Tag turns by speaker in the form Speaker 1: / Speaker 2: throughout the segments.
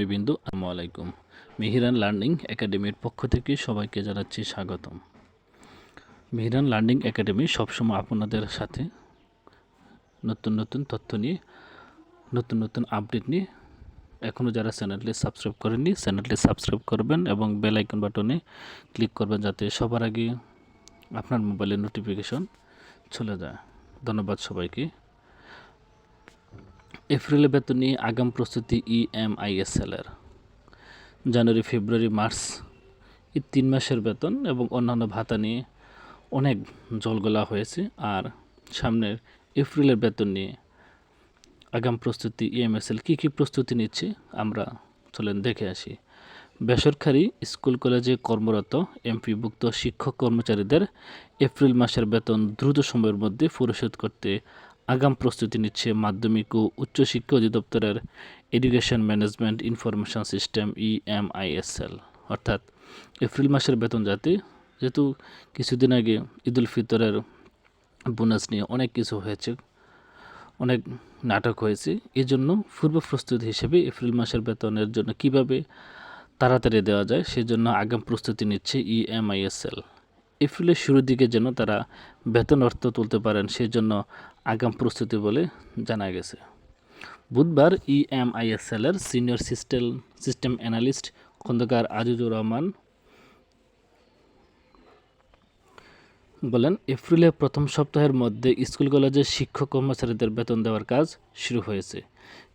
Speaker 1: কর্মীবৃন্দু আসসালামু আলাইকুম। মিহিরান লার্নিং একাডেমির পক্ষ থেকে সবাইকে জানাচ্ছি স্বাগতম। মিহিরান লার্নিং একাডেমি সবসময় আপনাদের সাথে। নতুন নতুন তথ্য নিয়ে, নতুন নতুন আপডেট নিয়ে। এখনও যারা চ্যানেলটি সাবস্ক্রাইব করেননি, চ্যানেলটি সাবস্ক্রাইব করবেন এবং বেল আইকন বাটনে ক্লিক করবেন যাতে সবার আগে আপনার মোবাইলে নোটিফিকেশন চলে যায়। ধন্যবাদ সবাইকে। এপ্রিলে বেতন নিয়ে আগাম প্রস্তুতি ইএমআইএসএলের জানুয়ারি, ফেব্রুয়ারি, মার্চ এই তিন মাসের বেতন এবং অন্যান্য ভাতা নিয়ে অনেক জলগোলা হয়েছে। আর সামনের এপ্রিলের বেতন নিয়ে আগাম প্রস্তুতি ইএমএসএল কী কী প্রস্তুতি নিচ্ছে আমরা চলেন দেখে আসি। বেসরকারি স্কুল, কলেজে কর্মরত এমপিভুক্ত শিক্ষক কর্মচারীদের এপ্রিল মাসের বেতন দ্রুত সময়ের মধ্যে পরিশোধ করতে আগাম প্রস্তুতি নিচ্ছে মাধ্যমিক ও উচ্চশিক্ষা অধিদপ্তরের education management information system EMISL অর্থাৎ এপ্রিল মাসের বেতন যাতে যেহেতু কিছুদিন আগে ঈদুল ফিতরের বোনাস নিয়ে অনেক কিছু হয়েছে, অনেক নাটক হয়েছে এই জন্য পূর্ব প্রস্তুতি হিসেবে এপ্রিল মাসের বেতনের জন্য কীভাবে তাড়াতাড়ি দেওয়া যায়, সেজন্য আগাম প্রস্তুতি নিচ্ছে ইএমআইএসএল এপ্রিলের শুরুর দিকে যেন তারা বেতন অর্থ তুলতে পারেন, সেজন্য আগাম প্রস্তুতি বলে জানা গেছে। বুধবার ইএমআইএসএল এর senior system system analyst Khandakar Azizur Rahman বলেন এপ্রিলের প্রথম সপ্তাহের মধ্যে স্কুল, কলেজের শিক্ষক কর্মচারীদের বেতন দেওয়ার কাজ শুরু হয়েছে।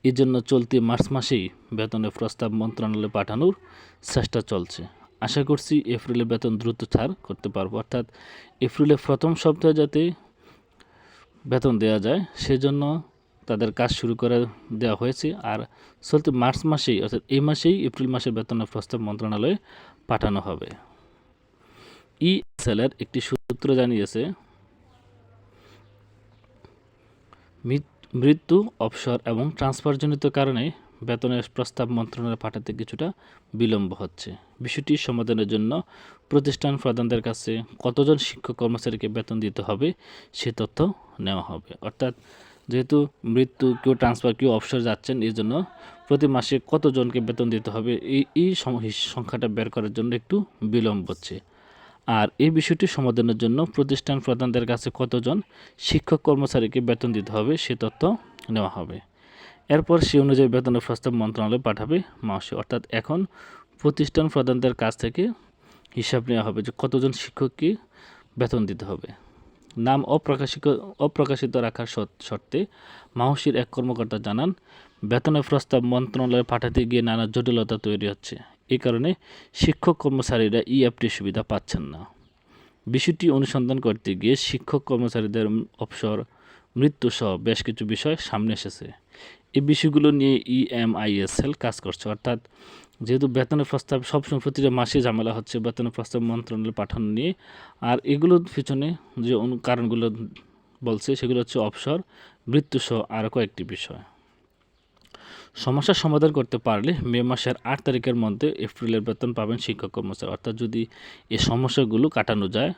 Speaker 1: এই জন্য চলতি মার্চ মাসেই বেতনের প্রস্তাব মন্ত্রণালয়ে পাঠানোর চেষ্টা চলছে। আশা করছি এপ্রিলে বেতন দ্রুত ছাড় করতে পারব। অর্থাৎ এপ্রিলের প্রথম সপ্তাহে যাতে বেতন দেওয়া যায়, সেজন্য তাদের কাজ শুরু করে দেওয়া হয়েছে। আর চলতি মার্চ মাসেই, অর্থাৎ এই মাসেই এপ্রিল মাসের বেতনের প্রস্তাব মন্ত্রণালয়ে পাঠানো হবে। ই সেলের একটি সূত্র জানিয়েছে মৃত্যু, অবসর এবং ট্রান্সফারজনিত কারণে বেতনের প্রস্তাব মন্ত্রণালয়ে পাঠাতে কিছুটা বিলম্ব হচ্ছে। বিষয়টি সমাধানের জন্য প্রতিষ্ঠান প্রধানদের কাছে কতজন শিক্ষক কর্মচারীকে বেতন দিতে হবে সে তথ্য নেওয়া হবে। অর্থাৎ যেহেতু মৃত্যু কেউ ট্রান্সফার কেউ অবসর যাচ্ছেন এই জন্য প্রতি মাসে কতজনকে বেতন দিতে হবে, এই এই সংখ্যাটা বের করার জন্য একটু বিলম্ব হচ্ছে। আর এই বিষয়টি সমাধানের জন্য প্রতিষ্ঠান প্রধানদের কাছে কতজন শিক্ষক কর্মচারীকে বেতন দিতে হবে সে তথ্য নেওয়া হবে। এরপর সে অনুযায়ী বেতনের প্রস্তাব মন্ত্রণালয়ে পাঠাবে মাসে। অর্থাৎ এখন প্রতিষ্ঠান প্রধানদের কাছ থেকে হিসাব নেওয়া হবে যে কতজন শিক্ষককে বেতন দিতে হবে। নাম অপ্রকাশিত অপ্রকাশিত রাখার শর্ত- মাহসির এক কর্মকর্তা জানান, বেতনের প্রস্তাব মন্ত্রণালয়ে পাঠাতে গিয়ে নানা জটিলতা তৈরি হচ্ছে। এই কারণে শিক্ষক কর্মচারীরা ই অ্যাপটির সুবিধা পাচ্ছেন না। বিষয়টি অনুসন্ধান করতে গিয়ে শিক্ষক কর্মচারীদের অবসর মৃত্যু সহ বেশ কিছু বিষয় সামনে এসেছে। বিষয়গুলো নিয়ে E ইএমআইএসএল কাজ করছে। অর্থাৎ যেহেতু বেতনের প্রস্তাব, সবসময় প্রতিটা মাসে ঝামেলা হচ্ছে বেতনের প্রস্তাব মন্ত্রণালয়ে পাঠানো নিয়ে। আর এগুলোর পিছনে যে কারণগুলো বলছে, সেগুলো হচ্ছে অবসর, মৃত্যু সহ আরও কয়েকটি বিষয়। সমস্যার সমাধান করতে পারলে মে মাসের আট তারিখের মধ্যে এপ্রিলের বেতন পাবেন শিক্ষক কর্মচারী। অর্থাৎ যদি এই সমস্যাগুলো কাটানো যায়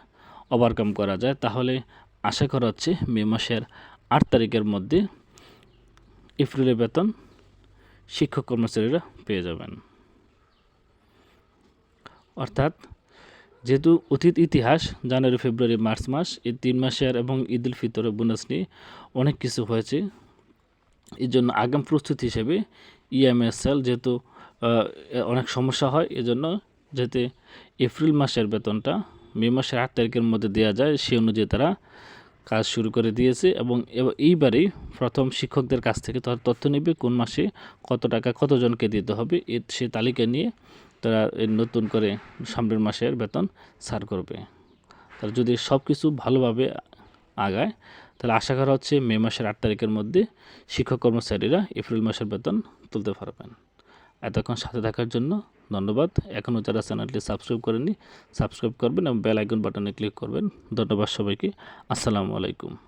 Speaker 1: ওভারকাম করা যায়, তাহলে আশা করা হচ্ছে মে মাসের আট তারিখের মধ্যে এপ্রিলের বেতন শিক্ষক কর্মচারীরা পেয়ে যাবেন। অর্থাৎ যেহেতু অতীত ইতিহাস জানুয়ারি, ফেব্রুয়ারি, মার্চ মাস, এই তিন মাসের এবং ঈদ উল ফিতরের বোনাস নিয়ে অনেক কিছু হয়েছে। এই জন্য আগাম প্রস্তুতি হিসেবে ইএমএসএল যেহেতু অনেক সমস্যা হয়, এজন্য যাতে এপ্রিল মাসের বেতনটা মে মাসের আট তারিখের মধ্যে দেওয়া যায়, সে অনুযায়ী তারা কাজ শুরু করে দিয়েছে এবং এইবারেই প্রথম শিক্ষকদের কাছ থেকে তারা তথ্য নেবে কোন মাসে কত টাকা কতজনকে দিতে হবে। এ, সে তালিকা নিয়ে তারা নতুন করে সামনের মাসের বেতন ছাড় করবে। তারা যদি সব কিছু ভালোভাবে আগায়, তাহলে আশা করা হচ্ছে মে মাসের আট তারিখের মধ্যে শিক্ষক কর্মচারীরা এপ্রিল মাসের বেতন তুলতে পারবেন। এতক্ষণ সাথে থাকার জন্য ধন্যবাদ। এখনও যারা চ্যানেলটি সাবস্ক্রাইব করেননি, সাবস্ক্রাইব করবেন এবং বেল আইকন বাটনে ক্লিক করবেন। ধন্যবাদ সবাইকে। আসসালামু আলাইকুম।